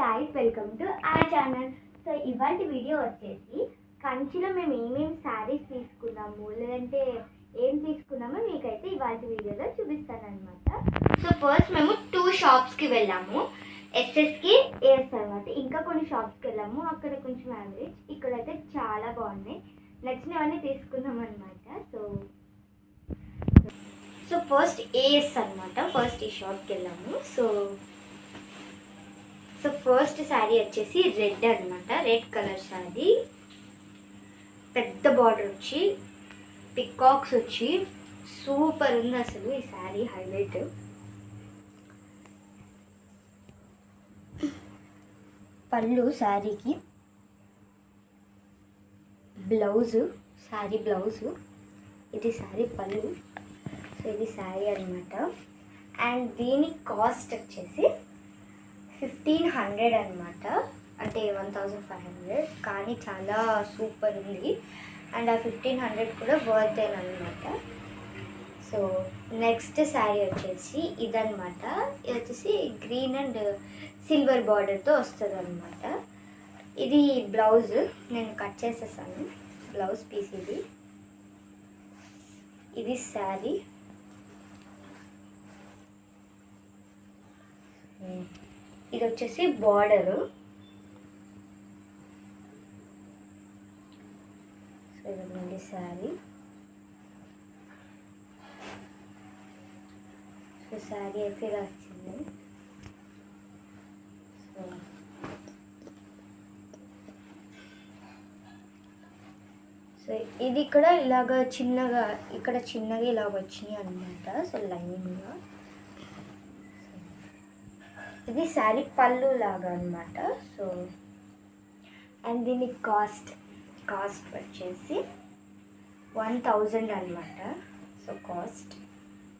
Guys welcome to our channel so ఇవాటి video వచ్చేసి కంచిలో మేము ఏమేమి శారీస్ తీసుకున్నాము లేదంటే ఏం తీసుకున్నామో మీకైతే ఇవాటి వీడియోలో చూపిస్తాను అనమాట సో ఫస్ట్ మేము టూ షాప్స్కి వెళ్ళాము ఎస్ఎస్కి ఏఎస్ అనమాట ఇంకా కొన్ని షాప్స్కి వెళ్ళాము అక్కడ కొంచెం యావరేజ్ ఇక్కడైతే చాలా బాగున్నాయి. నచ్చినవన్నీ తీసుకున్నాం అనమాట సో సో ఫస్ట్ ఏఎస్ అనమాట ఫస్ట్ ఈ షాప్కి వెళ్ళాము. సో సో ఫస్ట్ శారీ వచ్చేసి రెడ్ అన్నమాట. Red colour sari. పెద్ద బార్డర్ వచ్చి పికాక్స్ వచ్చి సూపర్ ఉంది అసలు ఈ శారీ హైలైట్ పళ్ళు శారీకి. Blouse sari blouse. ఇది శారీ పళ్ళు. సో ఇది శారీ అనమాట అండ్ దీని కాస్ట్ వచ్చేసి ఫిఫ్టీన్ హండ్రెడ్ అనమాట అంటే వన్ థౌజండ్ ఫైవ్ హండ్రెడ్. కానీ చాలా సూపర్ ఉంది. అండ్ ఆ ఫిఫ్టీన్ హండ్రెడ్ కూడా వర్త్ అనమాట సో నెక్స్ట్ శారీ వచ్చేసి ఇదనమాట ఇది వచ్చేసి గ్రీన్ అండ్ సిల్వర్ బార్డర్తో వస్తుంది అనమాట ఇది బ్లౌజ్. నేను కట్ చేసేసాను. బ్లౌజ్ పీస్ ఇది. ఇది శారీ ఇది వచ్చేసి బార్డరు. సో ఇదండి శారీ. సో శారీ అయితే ఇలా వచ్చింది. సో సో ఇది ఇక్కడ ఇలాగ చిన్నగా ఇక్కడ చిన్నగా ఇలా వచ్చినాయి అనమాట సో లైన్గా. ఇది శారీ పళ్ళు లాగా అనమాట సో అండ్ దీని కాస్ట్ కాస్ట్ వచ్చేసి వన్ థౌజండ్ అనమాట సో కాస్ట్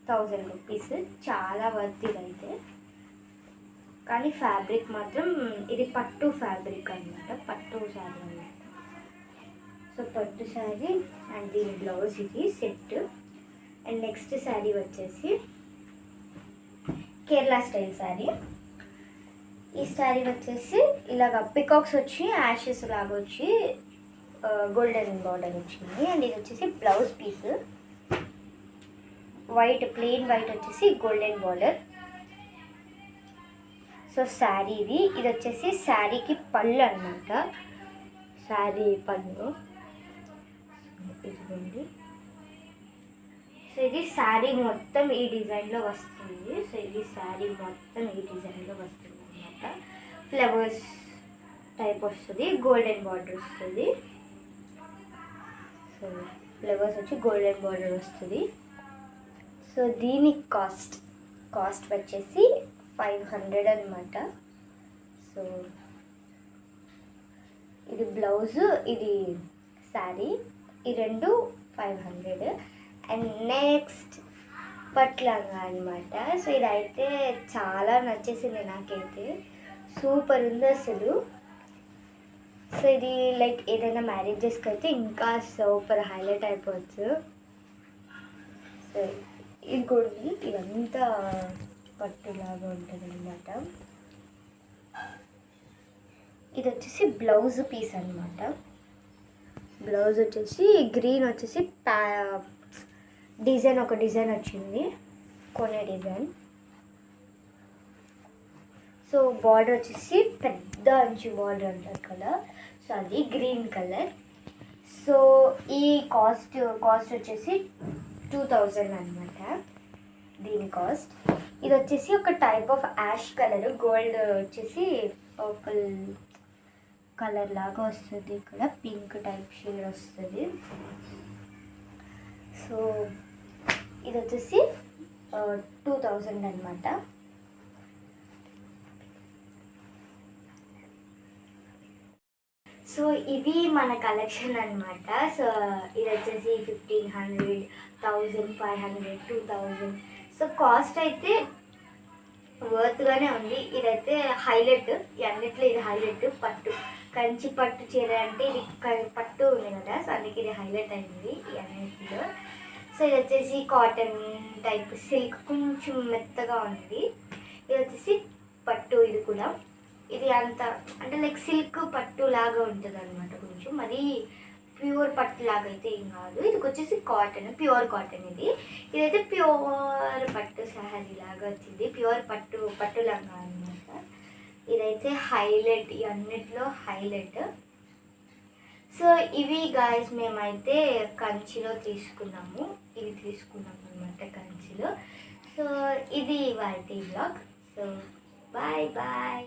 థౌజండ్ రూపీస్ చాలా వర్త్ ఇదైతే. కానీ ఫ్యాబ్రిక్ మాత్రం ఇది పట్టు ఫ్యాబ్రిక్ అనమాట పట్టు శారీ అనమాట సో పట్టు శారీ అండ్ దీని బ్లౌజ్ ఇది సెట్ అండ్ నెక్స్ట్ శారీ వచ్చేసి కేరళ స్టైల్ శారీ. ఈ శారీ వచ్చేసి ఇలాగ పికాక్స్ వచ్చి యాషెస్ లాగా వచ్చి గోల్డెన్ బార్డర్ వచ్చింది. అండ్ ఇది వచ్చేసి blouse piece white plain white వచ్చేసి గోల్డెన్ బార్డర్ సో శారీ ఇది. ఇది వచ్చేసి శారీకి పళ్ళు అనమాట శారీ పళ్ళు. ఇదిగోండి. సో ఇది శారీ మొత్తం ఈ డిజైన్లో వస్తుంది. సో ఇది శారీ మొత్తం ఈ డిజైన్లో వస్తుంది. అనమాట ఫ్లవర్స్ టైప్ వస్తుంది గోల్డెన్ బార్డర్ వస్తుంది. సో ఫ్లవర్స్ వచ్చి గోల్డెన్ బార్డర్ వస్తుంది. సో దీని కాస్ట్ కాస్ట్ వచ్చేసి ఫైవ్ హండ్రెడ్ అనమాట సో ఇది బ్లౌజ్ ఇది శారీ ఈ రెండు ఫైవ్ హండ్రెడ్. అండ్ నెక్స్ట్ పట్లంగా అనమాట సో ఇదైతే చాలా నచ్చేసింది నాకైతే. సూపర్ ఉంది అసలు. సో ఇది లైక్ ఏదైనా మ్యారేజెస్కి అయితే ఇంకా సూపర్ హైలైట్ అయిపోవచ్చు. సో ఇది కూడా ఇదంతా పట్టులాగా ఉంటుంది అనమాట ఇది వచ్చేసి బ్లౌజ్ పీస్ అనమాట బ్లౌజ్ వచ్చేసి గ్రీన్ వచ్చేసి ప్యా డిజైన్ ఒక డిజైన్ వచ్చింది. కొనే డిజైన్. సో బార్డర్ వచ్చేసి పెద్ద అంచు బార్డర్ అంటారు కదా. సో అది గ్రీన్ కలర్ సో ఈ కాస్ట్ కాస్ట్ వచ్చేసి టూ థౌజండ్ అనమాట దీని కాస్ట్ ఇది వచ్చేసి ఒక type of ash colour gold వచ్చేసి పర్పుల్ కలర్ లాగా వస్తుంది ఇక్కడ. పింక్ టైప్ షేడ్ వస్తుంది. సో ఇది వచ్చేసి టూ థౌజండ్ అనమాట సో ఇవి మన కలెక్షన్ అనమాట సో ఇది వచ్చేసి fifteen hundred thousand five hundred two thousand so cost అయితే వర్త్గానే ఉంది. ఇదైతే హైలైట్ అన్నిట్లో ఇది హైలైట్ పట్టు. కంచి పట్టు చీర అంటే ఇది పట్టు ఉంది కదా సో అందుకే ఇది హైలైట్ అయింది ఈ అన్నిటిలో. సో ఇది వచ్చేసి కాటన్ టైప్ సిల్క్ కొంచెం మెత్తగా ఉంది. ఇది వచ్చేసి పట్టు ఇది కూడా. ఇది అంత అంటే లైక్ సిల్క్ పట్టు లాగా ఉంటుంది అనమాట కొంచెం. మరి ప్యూర్ పట్టు లాగా అయితే ఏం కాదు. ఇది వచ్చేసి కాటన్ ప్యూర్ కాటన్ ఇది. ఇదైతే ప్యూర్ పట్టు శారీ లాగా వచ్చింది. ప్యూర్ పట్టు పట్టు లంగా అనమాట ఇదైతే హైలైట్ ఈ అన్నిట్లో హైలైట్ సో ఇవి గాయస్ మేమైతే కంచిలో తీసుకున్నాము. ఇవి తీసుకున్నాము అనమాట కంచిలో. సో ఇది వాళ్ళ బ్లాగ్ సో బాయ్ బాయ్